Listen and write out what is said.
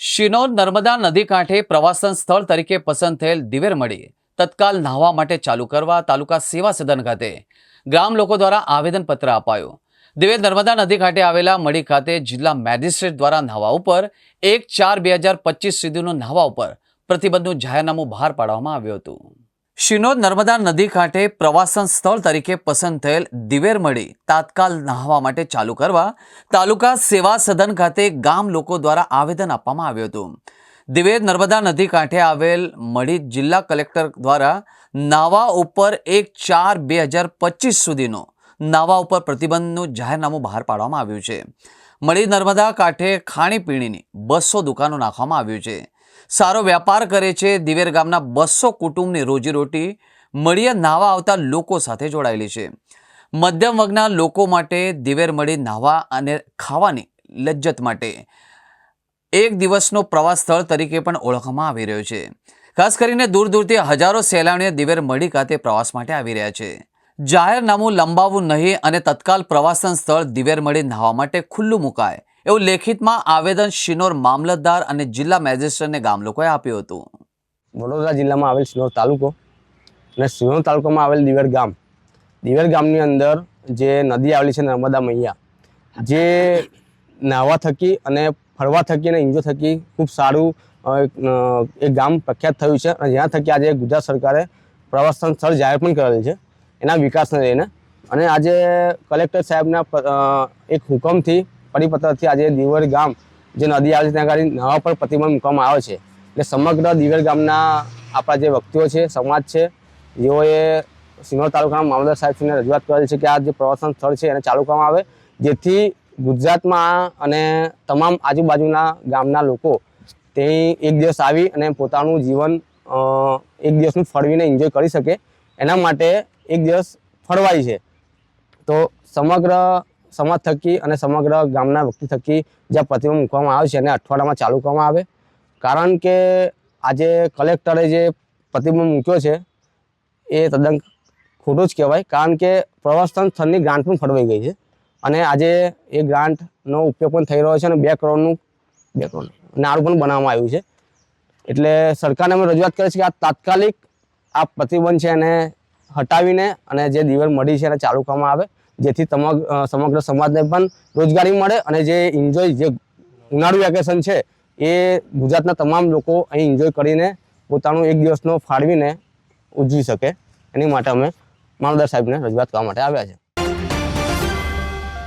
શિનોર નર્મદા નદી કાંઠે પ્રવાસન સ્થળ તરીકે પસંદ થયેલ દિવેર મળી. તત્કાલ નહાવા માટે ચાલુ કરવા તાલુકા સેવા સદન ખાતે ગ્રામ લોકો દ્વારા આવેદનપત્ર અપાયું. દિવેર નર્મદા નદી કાંઠે આવેલા મળી ખાતે જિલ્લા મેજિસ્ટ્રેટ દ્વારા નહાવા ઉપર એક ચાર બે હજાર પચીસ સુધીનું નહાવા ઉપર પ્રતિબંધનું જાહેરનામું બહાર પાડવામાં આવ્યું હતું. શિનોર નર્મદા નદી કાંઠે પ્રવાસન સ્થળ તરીકે પસંદ થયેલ દિવેર મળી તાત્કાલ નહાવા માટે ચાલુ કરવા તાલુકા સેવા સદન ખાતે ગામ લોકો દ્વારા આવેદન આપવામાં આવ્યું હતું. દિવેર નર્મદા નદી કાંઠે આવેલ મળી જિલ્લા કલેક્ટર દ્વારા નાવા ઉપર એક ચાર બે હજાર પચીસ સુધીનો નાવા ઉપર પ્રતિબંધનું જાહેરનામું બહાર પાડવામાં આવ્યું છે. મળી નર્મદા કાંઠે ખાણીપીણીની બસો દુકાનો નાખવામાં આવ્યું છે. સારો વ્યાપાર કરે છે. દિવેર ગામના બસો કુટુંબની રોજીરોટી મળીએ નાહવા આવતા લોકો સાથે જોડાયેલી છે. મધ્યમ વર્ગના લોકો માટે દિવેર મળી નાહવા અને ખાવાની લજ્જત માટે એક દિવસનો પ્રવાસ સ્થળ તરીકે પણ ઓળખવામાં આવી રહ્યો છે. ખાસ કરીને દૂર દૂરથી હજારો સહેલાણીઓ દિવેર મળી ખાતે પ્રવાસ માટે આવી રહ્યા છે. જાહેરનામું લંબાવવું નહીં અને તત્કાલ પ્રવાસન સ્થળ દિવેર મળી નાહવા માટે ખુલ્લું મુકાય. એવું લેખિતમાં આવેદન શિનોર મામલતદાર અને જિલ્લા મેજિસ્ટ્રેટને ગામ લોકોએ આપ્યું હતું. વડોદરા જિલ્લામાં આવેલ શિનોર તાલુકો અને સિનોર તાલુકામાં આવેલ દિવેર ગામ. દિવેર ગામની અંદર જે નદી આવેલી છે નર્મદા મૈયા, જે નાહવા થકી અને ફરવા થકી અને ઇન્જો થકી ખૂબ સારું એ ગામ પ્રખ્યાત થયું છે અને જ્યાં થકી આજે ગુજરાત સરકારે પ્રવાસન સ્થળ જાહેર પણ કરેલ છે, એના વિકાસને લઈને. અને આજે કલેક્ટર સાહેબના એક હુકમથી પરિપત્રથી આજે દિવેર ગામ જે નદી આવે છે, ત્યાં આગળ નવા પર પ્રતિબંધ મૂકવામાં આવે છે. એટલે સમગ્ર દિવેર ગામના આપણા જે વ્યક્તિઓ છે, સમાજ છે, જેઓએ સિનોર તાલુકાના મામલદાર સાહેબશ્રીને રજૂઆત કરેલ છે કે આ જે પ્રવાસન સ્થળ છે, એને ચાલુ કરવામાં આવે. જેથી ગુજરાતમાં અને તમામ આજુબાજુના ગામના લોકો તે એક દિવસ આવી અને પોતાનું જીવન એક દિવસનું ફળવીને એન્જોય કરી શકે. એના માટે એક દિવસ ફળવાય છે. તો સમગ્ર સમાજ થકી અને સમગ્ર ગામના વ્યક્તિ થકી જ્યાં પ્રતિબંધ મૂકવામાં આવે છે એને અઠવાડિયામાં ચાલુ કરવામાં આવે. કારણ કે આજે કલેક્ટરે જે પ્રતિબંધ મૂક્યો છે, એ તદ્દન ખોટું જ કહેવાય. કારણ કે પ્રવાસન સ્થળની ગ્રાન્ટ પણ ફળવાઈ ગઈ છે. અને આજે એ ગ્રાન્ટનો ઉપયોગ પણ થઈ રહ્યો છે અને બે કરોડનું, બે કરોડ નાળું પણ બનાવવામાં આવ્યું છે. એટલે સરકારને અમે રજૂઆત કરી છે કે આ તાત્કાલિક આ પ્રતિબંધ છે એને હટાવીને અને જે દિવાલ મળી છે એને ચાલુ કરવામાં આવે. જેથી સમગ્ર સમાજને પણ રોજગારી મળે અને જે એન્જોય જે ઉનાળુ વેકેશન છે, એ ગુજરાતના તમામ લોકો અહીં એન્જોય કરીને પોતાનું એક દિવસનો ફાળવીને ઉજવી શકે. એની માટે અમે મામલદાર સાહેબને રજૂઆત કરવા માટે આવ્યા છે.